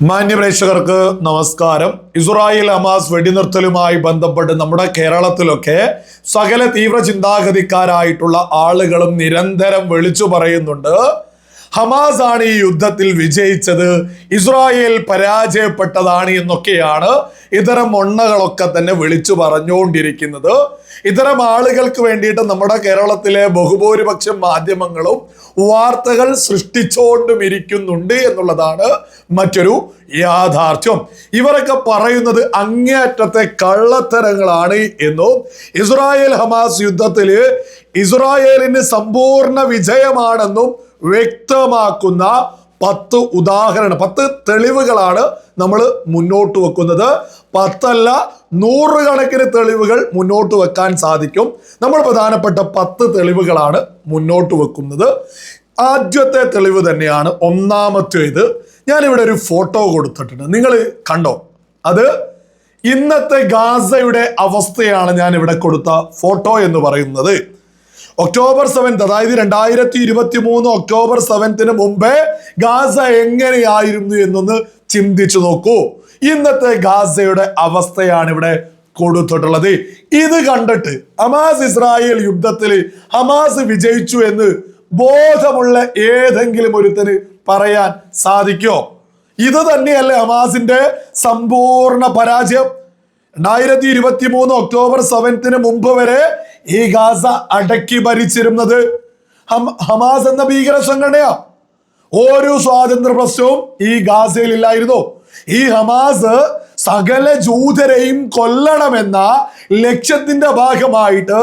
മാന്യപ്രേക്ഷകർക്ക് നമസ്കാരം. ഇസ്രായേൽ അമാസ് വെടിനിർത്തലുമായി ബന്ധപ്പെട്ട് നമ്മുടെ കേരളത്തിലൊക്കെ സകല തീവ്ര ചിന്താഗതിക്കാരായിട്ടുള്ള ആളുകളും നിരന്തരം വിളിച്ചു പറയുന്നുണ്ട്. ഹമാസ് ആണ് ഈ യുദ്ധത്തിൽ വിജയിച്ചത്. ഇസ്രായേൽ പരാജയപ്പെട്ടതാണ് എന്നൊക്കെയാണ് ഇത്തരം മൊണ്ണകളൊക്കെ തന്നെ വിളിച്ചു പറഞ്ഞുകൊണ്ടിരിക്കുന്നത്. ഇത്തരം ആളുകൾക്ക് വേണ്ടിയിട്ട് നമ്മുടെ കേരളത്തിലെ ബഹുഭൂരിപക്ഷം മാധ്യമങ്ങളും വാർത്തകൾ സൃഷ്ടിച്ചുകൊണ്ടും ഇരിക്കുന്നുണ്ട് എന്നുള്ളതാണ് മറ്റൊരു യാഥാർത്ഥ്യം. ഇവരൊക്കെ പറയുന്നത് അങ്ങേയറ്റത്തെ കള്ളത്തരങ്ങളാണ് എന്നും ഇസ്രായേൽ ഹമാസ് യുദ്ധത്തിൽ ഇസ്രായേലിന് സമ്പൂർണ വിജയമാണെന്നും വ്യക്തമാക്കുന്ന പത്ത് ഉദാഹരണം പത്ത് തെളിവുകളാണ് നമ്മൾ മുന്നോട്ട് വെക്കുന്നത്. പത്തല്ല നൂറുകണക്കിന് തെളിവുകൾ മുന്നോട്ട് വെക്കാൻ സാധിക്കും. നമ്മൾ പ്രധാനപ്പെട്ട പത്ത് തെളിവുകളാണ് മുന്നോട്ട് വെക്കുന്നത്. ആദ്യത്തെ തെളിവ് തന്നെയാണ് ഒന്നാമത്തേത്. ഞാനിവിടെ ഒരു ഫോട്ടോ കൊടുത്തിട്ടുണ്ട്. നിങ്ങൾ കണ്ടോ? അത് ഇന്നത്തെ ഗാസയുടെ അവസ്ഥയാണ് ഞാൻ ഇവിടെ കൊടുത്ത ഫോട്ടോ എന്ന് പറയുന്നത്. ഒക്ടോബർ സെവൻത്ത് അതായത് രണ്ടായിരത്തി ഇരുപത്തി മൂന്ന് ഒക്ടോബർ സെവൻത്തിന് മുമ്പേ ഗാസ എങ്ങനെയായിരുന്നു എന്നൊന്ന് ചിന്തിച്ചു നോക്കൂ. ഇന്നത്തെ ഗാസയുടെ അവസ്ഥയാണ് ഇവിടെ കൊടുത്തിട്ടുള്ളത്. ഇത് കണ്ടിട്ട് ഹമാസ് ഇസ്രായേൽ യുദ്ധത്തിൽ ഹമാസ് വിജയിച്ചു എന്ന് ബോധമുള്ള ഏതെങ്കിലും ഒരുത്തന് പറയാൻ സാധിക്കോ? ഇത് തന്നെയല്ലേ ഹമാസിന്റെ സമ്പൂർണ പരാജയം. രണ്ടായിരത്തി ഇരുപത്തി മൂന്ന് ഒക്ടോബർ സെവൻത്തിന് മുമ്പ് വരെ ഈ ഗാസ അടക്കി ഭരിച്ചിരുന്നത് ഹമാസ് എന്ന ഭീകര സംഘടനയാ ഒരു സ്വാതന്ത്ര്യ പ്രശ്നവും ഈ ഗാസയിൽ ഇല്ലായിരുന്നു ഈ ഹമാസ് സകല ജൂതരെയും കൊല്ലണമെന്ന ലക്ഷ്യത്തിന്റെ ഭാഗമായിട്ട്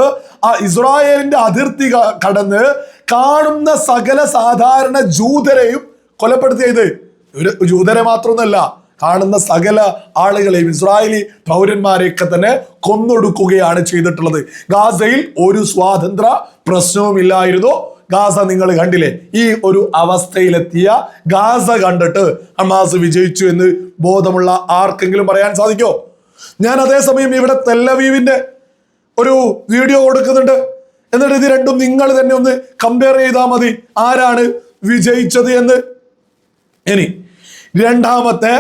ഇസ്രായേലിന്റെ അതിർത്തി കടന്ന് കാണുന്ന സകല സാധാരണ ജൂതരെയും കൊലപ്പെടുത്തിയത്. ഒരു ജൂതരെ മാത്രമൊന്നുമല്ല കാണുന്ന സകല ആളുകളെയും ഇസ്രായേലി പൗരന്മാരെയൊക്കെ തന്നെ കൊന്നൊടുക്കുകയാണ് ചെയ്തിട്ടുള്ളത്. ഗാസയിൽ ഒരു സ്വാതന്ത്ര്യ പ്രശ്നവുമില്ലായിരുന്നു. ഗാസ നിങ്ങൾ കണ്ടില്ലേ? ഈ ഒരു അവസ്ഥയിലെത്തിയ ഗാസ കണ്ടിട്ട് ഹമാസ് വിജയിച്ചു എന്ന് ബോധമുള്ള ആർക്കെങ്കിലും പറയാൻ സാധിക്കോ? ഞാൻ അതേസമയം ഇവിടെ തെല്ലവീവിന്റെ ഒരു വീഡിയോ കൊടുക്കുന്നുണ്ട്. എന്നിട്ട് ഇത് രണ്ടും നിങ്ങൾ തന്നെ ഒന്ന് കമ്പയർ ചെയ്താൽ മതി. ആരാണ് വിജയിച്ചത് എന്ന്? ഇനി രണ്ടാമത്തെ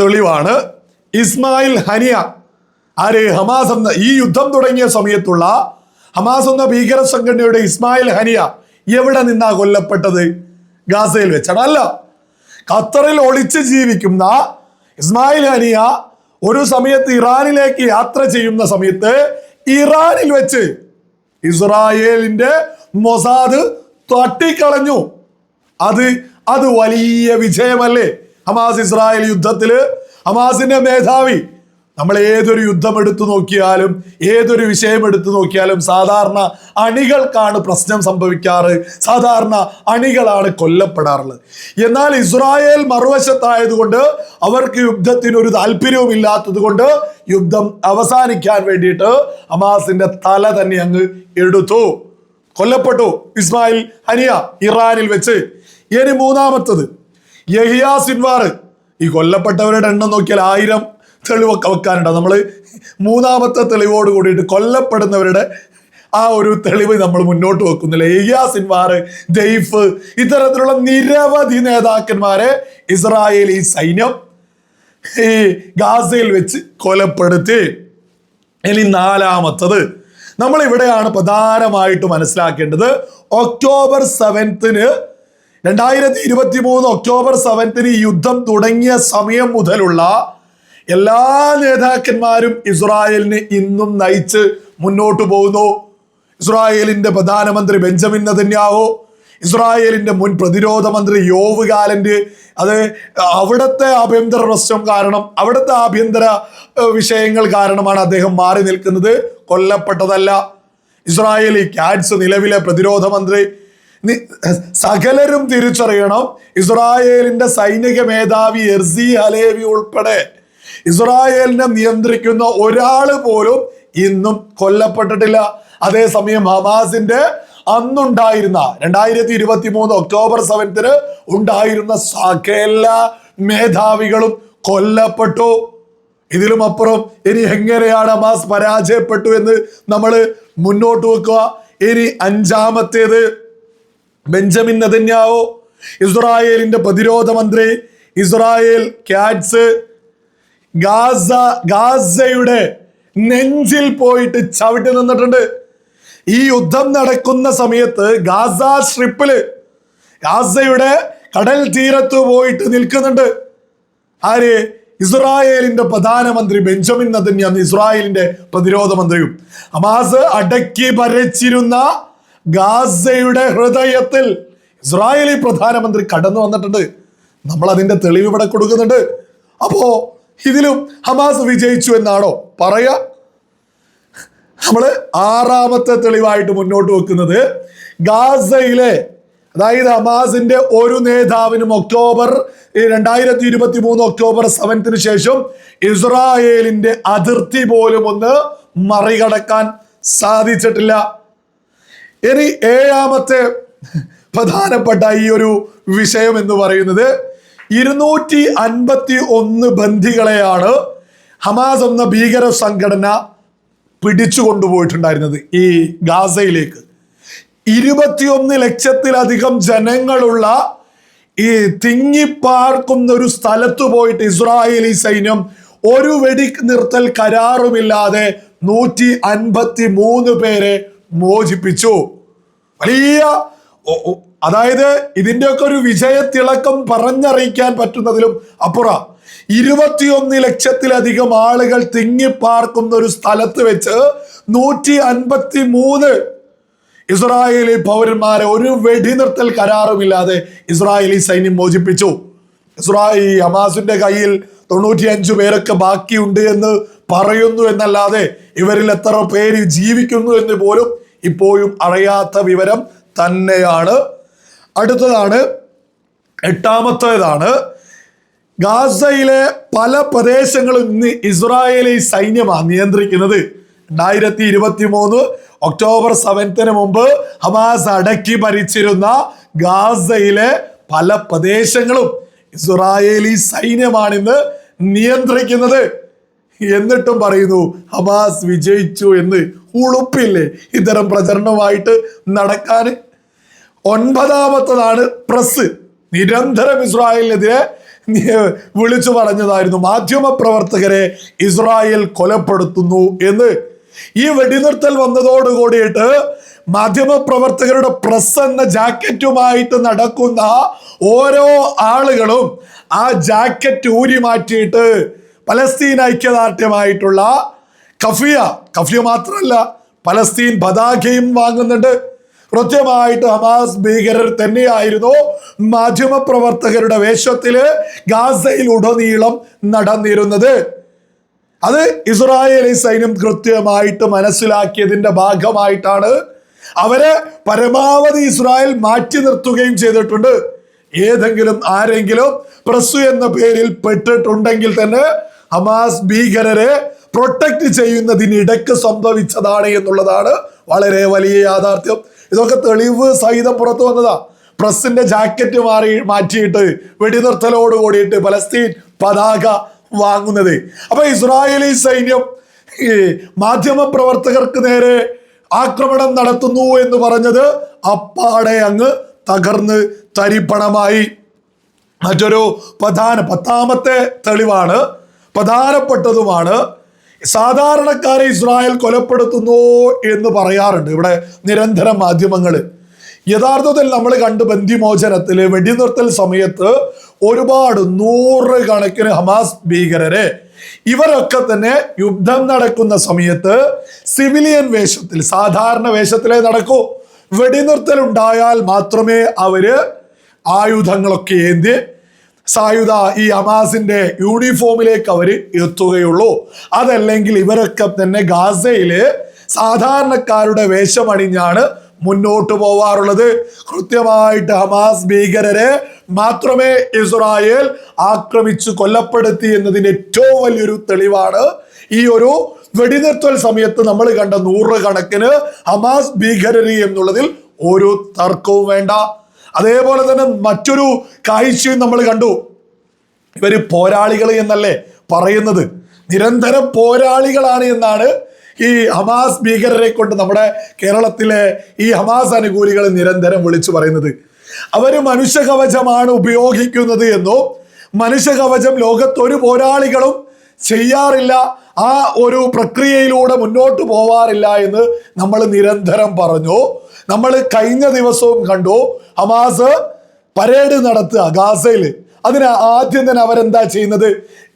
തെളിവാണ്. ഇസ്മായിൽ ഹനിയ ആര്? ഹമാസ് എന്ന ഈ യുദ്ധം തുടങ്ങിയ സമയത്തുള്ള ഹമാസ് എന്ന ഭീകര സംഘടനയുടെ ഇസ്മായിൽ ഹനിയ എവിടെ നിന്നാ കൊല്ലപ്പെട്ടത്? ഗാസയിൽ വെച്ചാണ്. അല്ല ഖത്തറിൽ ഒളിച്ച് ജീവിക്കുന്ന ഇസ്മായിൽ ഹനിയ ഒരു സമയത്ത് ഇറാനിലേക്ക് യാത്ര ചെയ്യുന്ന സമയത്ത് ഇറാനിൽ വെച്ച് ഇസ്രായേലിന്റെ മൊസാദ് തട്ടിക്കളഞ്ഞു. അത് അത് വലിയ വിജയമല്ലേ? ഹമാസ് ഇസ്രായേൽ യുദ്ധത്തിൽ ഹമാസിന്റെ മേധാവി. നമ്മൾ ഏതൊരു യുദ്ധം എടുത്തു നോക്കിയാലും ഏതൊരു വിഷയം എടുത്തു നോക്കിയാലും സാധാരണ അണികൾക്കാണ് പ്രശ്നം സംഭവിക്കാറ്. സാധാരണ അണികളാണ് കൊല്ലപ്പെടാറുള്ളത്. എന്നാൽ ഇസ്രായേൽ മറുവശത്തായതുകൊണ്ട് അവർക്ക് യുദ്ധത്തിന് ഒരു താല്പര്യവും ഇല്ലാത്തത് കൊണ്ട് യുദ്ധം അവസാനിക്കാൻ വേണ്ടിയിട്ട് അമാസിന്റെ തല തന്നെ അങ്ങ് എടുത്തു. കൊല്ലപ്പെട്ടു. ഇസ്മായിൽ ഹനിയ ഇറാനിൽ വെച്ച്. ഇനി മൂന്നാമത്തത്. Yahya Sinwar. ഈ കൊല്ലപ്പെട്ടവരുടെ എണ്ണം നോക്കിയാൽ ആയിരം തെളിവൊക്കെ വെക്കാനുണ്ട് നമ്മൾ മൂന്നാമത്തെ തെളിവോട് കൂടിയിട്ട് കൊല്ലപ്പെടുന്നവരുടെ ആ ഒരു തെളിവ് നമ്മൾ മുന്നോട്ട് വെക്കുന്നില്ല. യഹിയ സിൻവാർ ദൈഫ് ഇത്തരത്തിലുള്ള നിരവധി നേതാക്കന്മാരെ ഇസ്രായേലി സൈന്യം ഈ ഗാസയിൽ വെച്ച് കൊലപ്പെടുത്തി. ഇനി നാലാമത്തത് നമ്മൾ ഇവിടെയാണ് പ്രധാനമായിട്ട് മനസ്സിലാക്കേണ്ടത്. ഒക്ടോബർ സെവൻത്തിന് രണ്ടായിരത്തി ഇരുപത്തി മൂന്ന് ഒക്ടോബർ സെവൻത്തിന് യുദ്ധം തുടങ്ങിയ സമയം മുതലുള്ള എല്ലാ നേതാക്കന്മാരും ഇസ്രായേലിനെ ഇന്നും നയിച്ച് മുന്നോട്ട് പോകുന്നു. ഇസ്രായേലിന്റെ പ്രധാനമന്ത്രി ബെഞ്ചമിൻ നെതന്യാഹു ഇസ്രായേലിന്റെ മുൻ പ്രതിരോധ മന്ത്രി യോവ് ഗാലന്റ് അത് അവിടുത്തെ ആഭ്യന്തര പ്രശ്നം കാരണം അവിടുത്തെ ആഭ്യന്തര വിഷയങ്ങൾ കാരണമാണ് അദ്ദേഹം മാറി നിൽക്കുന്നത്. കൊല്ലപ്പെട്ടതല്ല. ഇസ്രായേലി ക്യാറ്റ്സ് നിലവിലെ പ്രതിരോധ മന്ത്രി സകലരും തിരിച്ചറിയണം. ഇസ്രായേലിന്റെ സൈനിക മേധാവി എർസി ഹലേവി ഉൾപ്പെടെ. ഇസ്രായേലിനെ നിയന്ത്രിക്കുന്ന ഒരാൾ പോലും ഇന്നും കൊല്ലപ്പെട്ടിട്ടില്ല. അതേസമയം ഹമാസിന്റെ അന്നുണ്ടായിരുന്ന രണ്ടായിരത്തി ഇരുപത്തി മൂന്ന് ഒക്ടോബർ സെവൻത്തിന് ഉണ്ടായിരുന്ന സകല മേധാവികളും കൊല്ലപ്പെട്ടു. ഇതിലും അപ്പുറം ഇനി എങ്ങനെയാണ് ഹമാസ് പരാജയപ്പെട്ടു എന്ന് നമ്മൾ മുന്നോട്ട് വെക്കുക. ഇനി അഞ്ചാമത്തേത് ബെഞ്ചമിൻ നെതന്യാവോ ഇസ്രായേലിന്റെ പ്രതിരോധ മന്ത്രി ഇസ്രായേൽ ക്യാറ്റ്സ് ഗാസ ഗാസയുടെ നെഞ്ചിൽ പോയിട്ട് ചവിട്ടി നിന്നിട്ടുണ്ട്. ഈ യുദ്ധം നടക്കുന്ന സമയത്ത് ഗാസ സ്ട്രിപ്പിൽ ഗാസയുടെ കടൽ തീരത്ത് പോയിട്ട് നിൽക്കുന്നുണ്ട്. ആര്? ഇസ്രായേലിന്റെ പ്രധാനമന്ത്രി ബെഞ്ചമിൻ നദന്യാന്ന് ഇസ്രായേലിന്റെ പ്രതിരോധ മന്ത്രിയും അമാസ് അടക്കി ഭരിച്ചിരുന്ന ഗാസയുടെ ഹൃദയത്തിൽ ഇസ്രായേലി പ്രധാനമന്ത്രി കടന്നു വന്നിട്ടുണ്ട്. നമ്മൾ അതിന്റെ തെളിവ് ഇവിടെ കൊടുക്കുന്നുണ്ട്. അപ്പോ ഇതിലും ഹമാസ് വിജയിച്ചു എന്നാണോ പറയാ? നമ്മൾ ആറാമത്തെ തെളിവായിട്ട് മുന്നോട്ട് വെക്കുന്നത് ഗാസയിലെ അതായത് ഹമാസിന്റെ ഒരു നേതാവിനും ഒക്ടോബർ രണ്ടായിരത്തി ഇരുപത്തി മൂന്ന് ഒക്ടോബർ സെവൻത്തിന് ശേഷം ഇസ്രായേലിന്റെ അതിർത്തി പോലും ഒന്ന് മറികടക്കാൻ സാധിച്ചിട്ടില്ല. ഇനി ഏഴാമത്തെ പ്രധാനപ്പെട്ട ഈ ഒരു വിഷയം എന്ന് പറയുന്നത് ഇരുന്നൂറ്റി അൻപത്തി ഒന്ന് ബന്ധികളെയാണ് ഹമാസ് എന്ന ഭീകര സംഘടന പിടിച്ചു കൊണ്ടുപോയിട്ടുണ്ടായിരുന്നത് ഈ ഗാസയിലേക്ക്. ഇരുപത്തിയൊന്ന് ലക്ഷത്തിലധികം ജനങ്ങളുള്ള ഈ തിങ്ങിപ്പാർക്കുന്ന ഒരു സ്ഥലത്ത് പോയിട്ട് ഇസ്രായേലി സൈന്യം ഒരു വെടി നിർത്തൽ കരാറുമില്ലാതെ നൂറ്റി അൻപത്തി മൂന്ന് പേരെ മോചിപ്പിച്ചു. വലിയ അതായത് ഇതിന്റെയൊക്കെ ഒരു വിജയത്തിളക്കം പറഞ്ഞറിയിക്കാൻ പറ്റുന്നതിലും അപ്പുറ. ഇരുപത്തിയൊന്ന് ലക്ഷത്തിലധികം ആളുകൾ തിങ്ങിപ്പാർക്കുന്ന ഒരു സ്ഥലത്ത് വെച്ച് നൂറ്റി അൻപത്തി മൂന്ന് ഇസ്രായേലി പൗരന്മാരെ ഒരു വെടിനിർത്തൽ കരാറുമില്ലാതെ ഇസ്രായേലി സൈന്യം മോചിപ്പിച്ചു. ഇസ്രായേൽ ഹമാസിന്റെ കയ്യിൽ തൊണ്ണൂറ്റി അഞ്ചു പേരൊക്കെ ബാക്കിയുണ്ട് എന്ന് പറയുന്നു എന്നല്ലാതെ ഇവരിൽ എത്ര പേര് ജീവിക്കുന്നു എന്ന് പോലും ഇപ്പോഴും അറിയാത്ത വിവരം തന്നെയാണ്. അടുത്തതാണ് എട്ടാമത്തേതാണ് ഗാസയിലെ പല പ്രദേശങ്ങളും ഇന്ന് ഇസ്രായേലി സൈന്യമാണ് നിയന്ത്രിക്കുന്നത്. രണ്ടായിരത്തി ഇരുപത്തി മൂന്ന് ഒക്ടോബർ സെവൻത്തിന് മുമ്പ് ഹമാസ് അടക്കി ഭരിച്ചിരുന്ന ഗാസയിലെ പല പ്രദേശങ്ങളും ഇസ്രായേലി സൈന്യമാണിന്ന് നിയന്ത്രിക്കുന്നത്. എന്നിട്ടും പറയുന്നു ഹമാസ് വിജയിച്ചു എന്ന് ഉളുപ്പില്ലേ? ഇത്തരം പ്രചരണമായിട്ട് നടക്കാൻ ഒൻപതാമത്തതാണ് പ്രസ്. നിരന്തരം ഇസ്രായേലിനെതിരെ വിളിച്ചു പറഞ്ഞതായിരുന്നു. മാധ്യമ പ്രവർത്തകരെ ഇസ്രായേൽ കൊലപ്പെടുത്തുന്നു എന്ന്. ഈ വെടിനിർത്തൽ വന്നതോട് കൂടിയിട്ട് മാധ്യമ പ്രവർത്തകരുടെ പ്രസ് എന്ന ജാക്കറ്റുമായിട്ട് നടക്കുന്ന ഓരോ ആളുകളും ആ ജാക്കറ്റ് ഊരി മാറ്റിയിട്ട് പലസ്തീൻ ഐക്യദാർഢ്യമായിട്ടുള്ള കഫിയ കഫിയ മാത്രമല്ല പലസ്തീൻ പതാകയും വാങ്ങുന്നുണ്ട്. കൃത്യമായിട്ട് ഹമാസ് ഭീകരർ തന്നെയായിരുന്നു മാധ്യമ പ്രവർത്തകരുടെ വേഷത്തിൽ ഗാസയിൽ ഉടനീളം നടന്നിരുന്നത്. അത് ഇസ്രായേലി സൈന്യം കൃത്യമായിട്ട് മനസ്സിലാക്കിയതിന്റെ ഭാഗമായിട്ടാണ് അവരെ പരമാവധി ഇസ്രായേൽ മാറ്റി നിർത്തുകയും ചെയ്തിട്ടുണ്ട്. ഏതെങ്കിലും ആരെങ്കിലും പ്രസു എന്ന പേരിൽ പെട്ടിട്ടുണ്ടെങ്കിൽ തന്നെ ഹമാസ് ഭീകരരെ പ്രൊട്ടക്ട് ചെയ്യുന്നതിനിടക്ക് സംഭവിച്ചതാണ് എന്നുള്ളതാണ് വളരെ വലിയ യാഥാർത്ഥ്യം. ഇതൊക്കെ തെളിവ് സഹിതം പുറത്തു വന്നതാ. പ്രസിന്റെ ജാക്കറ്റ് മാറി മാറ്റിയിട്ട് വെടിനിർത്തലോട് കൂടിയിട്ട് പലസ്തീൻ പതാക വാങ്ങുന്നത്. അപ്പൊ ഇസ്രായേലി സൈന്യം ഈ മാധ്യമ പ്രവർത്തകർക്ക് നേരെ ആക്രമണം നടത്തുന്നു എന്ന് പറഞ്ഞത് അപ്പാടെ അങ്ങ് തകർന്ന് തരിപ്പണമായി. മറ്റൊരു പ്രധാന പത്താമത്തെ തെളിവാണ് പ്രധാനപ്പെട്ടതുമാണ് സാധാരണക്കാരെ ഇസ്രായേൽ കൊലപ്പെടുത്തുന്നു എന്ന് പറയാറുണ്ട് ഇവിടെ നിരന്തരം മാധ്യമങ്ങൾ യഥാർത്ഥത്തിൽ നമ്മൾ കണ്ട് ബന്ധിമോചനത്തിൽ വെടിനിർത്തൽ സമയത്ത് ഒരുപാട് നൂറ് കണക്കിന് ഹമാസ് ഭീകരരെ. ഇവരൊക്കെ തന്നെ യുദ്ധം നടക്കുന്ന സമയത്ത് സിവിലിയൻ വേഷത്തിൽ സാധാരണ വേഷത്തിലേ നടക്കൂ. വെടിനിർത്തൽ ഉണ്ടായാൽ മാത്രമേ അവർ ആയുധങ്ങളൊക്കെ ഏന്തി സായുധ ഈ ഹമാസിന്റെ യൂണിഫോമിലേക്ക് അവർ എത്തുകയുള്ളൂ അതല്ലെങ്കിൽ ഇവരൊക്കെ തന്നെ ഗാസയിൽ സാധാരണക്കാരുടെ വേഷമണിഞ്ഞാണ് മുന്നോട്ട് പോവാറുള്ളത്. കൃത്യമായിട്ട് ഹമാസ് ഭീകരരെ മാത്രമേ ഇസ്രായേൽ ആക്രമിച്ചു കൊല്ലപ്പെടുത്തി എന്നതിന് ഏറ്റവും വലിയൊരു തെളിവാണ് ഈ ഒരു വെടിനിർത്തൽ സമയത്ത് നമ്മൾ കണ്ട നൂറുകണക്കിന് ഹമാസ് ഭീകരര് എന്നുള്ളതിൽ ഒരു തർക്കവും വേണ്ട. അതേപോലെ തന്നെ മറ്റൊരു കാഴ്ചയും നമ്മൾ കണ്ടു. ഇവർ പോരാളികൾ എന്നല്ലേ പറയുന്നത്. നിരന്തരം പോരാളികളാണ് എന്നാണ് ഈ ഹമാസ് ഭീകരരെ കൊണ്ട് നമ്മുടെ കേരളത്തിലെ ഈ ഹമാസ് അനുകൂലികൾ നിരന്തരം വിളിച്ചു പറയുന്നത്. അവർ മനുഷ്യ മനുഷ്യകവചമാണ് ഉപയോഗിക്കുന്നത് എന്നും മനുഷ്യകവചം ലോകത്തൊരു പോരാളികളും ചെയ്യാറില്ല ആ ഒരു പ്രക്രിയയിലൂടെ മുന്നോട്ട് പോവാറില്ല എന്ന് നമ്മൾ നിരന്തരം പറഞ്ഞു. നമ്മൾ കഴിഞ്ഞ ദിവസവും കണ്ടു ഹമാസ് പരേഡ് നടത്തുക ഗാസയിൽ. അതിന് ആദ്യം തന്നെ അവരെന്താ ചെയ്യുന്നത്?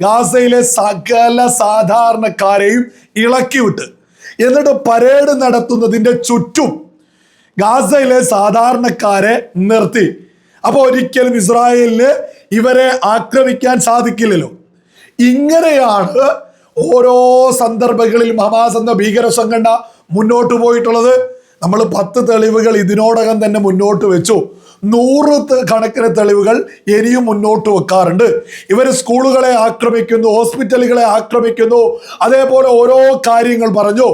ഗാസയിലെ സകല സാധാരണക്കാരെയും ഇളക്കി വിട്ട് എന്നിട്ട് പരേഡ് നടത്തുന്നതിന്റെ ചുറ്റും ഗാസയിലെ സാധാരണക്കാരെ നിർത്തി. അപ്പോൾ ഒരിക്കലും ഇസ്രായേലിന് ഇവരെ ആക്രമിക്കാൻ സാധിക്കില്ലല്ലോ. ഇങ്ങനെയാണ് ഓരോ സന്ദർഭങ്ങളിൽ ഹമാസ് എന്ന ഭീകര സംഘടന മുന്നോട്ട് പോയിട്ടുള്ളത്. നമ്മൾ പത്ത് തെളിവുകൾ ഇതിനോടകം തന്നെ മുന്നോട്ട് വെച്ചു. നൂറ് കണക്കിന് തെളിവുകൾ ഇനിയും മുന്നോട്ട് വെക്കാറുണ്ട്. ഇവർ സ്കൂളുകളെ ആക്രമിക്കുന്നു ഹോസ്പിറ്റലുകളെ ആക്രമിക്കുന്നു അതേപോലെ ഓരോ കാര്യങ്ങൾ പറഞ്ഞു.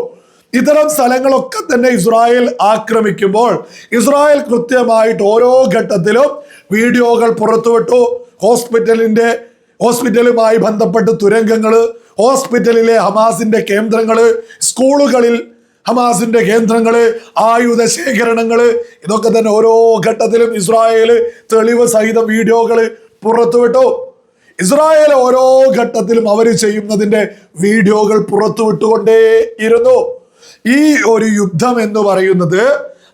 ഇത്തരം സ്ഥലങ്ങളൊക്കെ തന്നെ ഇസ്രായേൽ ആക്രമിക്കുമ്പോൾ ഇസ്രായേൽ കൃത്യമായിട്ട് ഓരോ ഘട്ടത്തിലും വീഡിയോകൾ പുറത്തുവിട്ടു. ഹോസ്പിറ്റലിന്റെ ഹോസ്പിറ്റലുമായി ബന്ധപ്പെട്ട് തുരങ്കങ്ങൾ ഹോസ്പിറ്റലിലെ ഹമാസിന്റെ കേന്ദ്രങ്ങൾ സ്കൂളുകളിൽ ഹമാസിന്റെ കേന്ദ്രങ്ങൾ ആയുധ ശേഖരണങ്ങൾ ഇതൊക്കെ തന്നെ ഓരോ ഘട്ടത്തിലും ഇസ്രായേൽ തെളിവ് സഹിതം വീഡിയോകൾ പുറത്തുവിട്ടു. ഇസ്രായേൽ ഓരോ ഘട്ടത്തിലും അവർ ചെയ്യുന്നതിന്റെ വീഡിയോകൾ പുറത്തുവിട്ടുകൊണ്ടേ ഇരുന്നു ഈ ഒരു യുദ്ധം എന്ന് പറയുന്നത്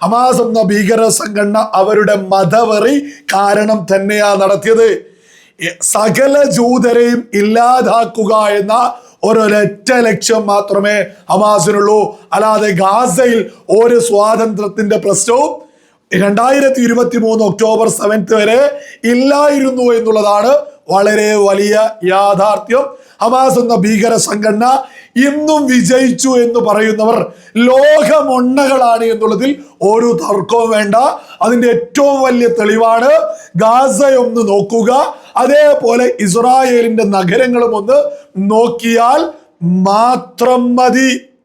ഹമാസ് എന്ന ഭീകര സംഘടന അവരുടെ മതവറി കാരണം തന്നെയാ നടത്തിയത്. സകല ജൂതരെയും ഇല്ലാതാക്കുക എന്ന ഒരൊരൊറ്റ ലക്ഷ്യം മാത്രമേ ഹമാസിനുള്ളൂ. അല്ലാതെ ഗാസയിൽ ഒരു സ്വാതന്ത്ര്യത്തിന്റെ പ്രശ്നവും രണ്ടായിരത്തി ഇരുപത്തി മൂന്ന് ഒക്ടോബർ സെവൻത്ത് വരെ ഇല്ലായിരുന്നു എന്നുള്ളതാണ് വളരെ വലിയ യാഥാർത്ഥ്യം. ഹമാസ് എന്ന ഭീകര സംഘടന ഇന്നും വിജയിച്ചു എന്ന് പറയുന്നവർ ലോകമൊണ്ണകളാണ് എന്നുള്ളതിൽ ഒരു തർക്കവും വേണ്ട. അതിന്റെ ഏറ്റവും വലിയ തെളിവാണ് ഗാസയൊന്ന് നോക്കുക. അതേപോലെ ഇസ്രായേലിന്റെ നഗരങ്ങളും ഒന്ന് നോക്കിയാൽ മാത്രം മതി.